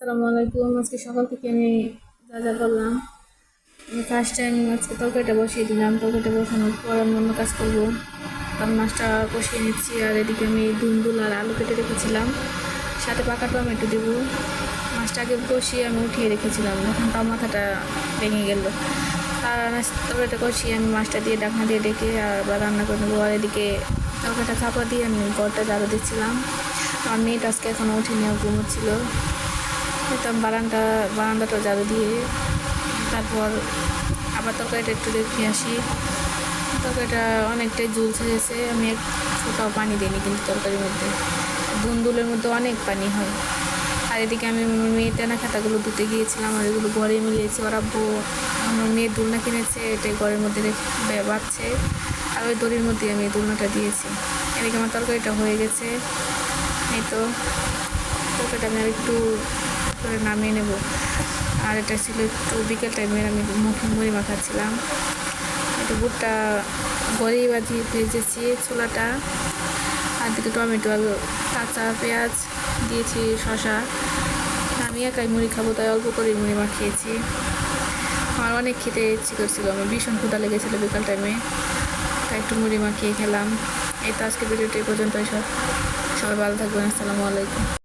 আসসালামু আলাইকুম। আজকে সকাল থেকে আমি যা যা করলাম ফার্স্ট টাইম আজকে তরকারিটা বসিয়ে দিলাম। তরকারিটা বসানোর পর আমি অন্য কাজ করব। কারণ মাছটা কষিয়ে নিচ্ছি আর এদিকে আমি দুন্দুল আর আলু কেটে রেখেছিলাম। সাথে পাকা টমেটো দেবো। মাছটা আগে কষিয়ে আমি উঠিয়ে রেখেছিলাম। এখন তাও মাথাটা ভেঙে গেল। তার তরকারিটা কষিয়ে আমি মাছটা দিয়ে ডাকনা দিয়ে ডেকে আবার রান্না করে নেব। আর এদিকে তরকারিটা চাপা দিয়ে আমি ঘরটা ঝাড়ু দিচ্ছিলাম। আমার মেয়েটা আজকে এখনও উঠিনি আর ঘুমোচ্ছিল। দিতাম বারান্দা, বারান্দাটা ঝাড়ু দিয়ে তারপর আবার তরকারিটা একটু দেখে আসি। তরকারিটা অনেকটাই জুল ছেড়েছে আমি এক ফোটাও পানি দিইনি কিন্তু তরকারির মধ্যে। দুন্দুলের মধ্যে অনেক পানি হয়। আর এদিকে আমি আমার মেয়ের টেনা খাতাগুলো ধুতে গিয়েছিলাম আর এগুলো ঘরে মিলিয়েছি ওরা আব্বু। আমার মেয়ের দুলনা কিনেছে, এটাই ঘরের মধ্যে বাচ্ছে আর ওই দড়ির মধ্যে আমি দুলনাটা দিয়েছি। এদিকে আমার তরকারিটা হয়ে গেছে। এই তো। তরকারিটা আমি আর একটু করে নামিয়ে নেব। আর এটা ছিল একটু বিকেল টাইমের আমি মুখে মুড়ি মাখাচ্ছিলাম। একটু বুটটা গড়িয়ে বাজিয়ে ভেজেছি, ছোলাটা। আর দিকে টমেটো কাঁচা পেঁয়াজ দিয়েছি শশা আমি একাই মুড়ি খাব, তাই অল্প করে মুড়ি মাখিয়েছি। আমার অনেক খেতে ইচ্ছে করছিল, আমার ভীষণ ক্ষুদা লেগেছিলো বিকাল টাইমে তাই একটু মুড়ি মাখিয়ে খেলাম। এই তো আজকে ভিডিওটি এই পর্যন্তই। সব সবাই ভালো থাকবেন, আসসালামু আলাইকুম।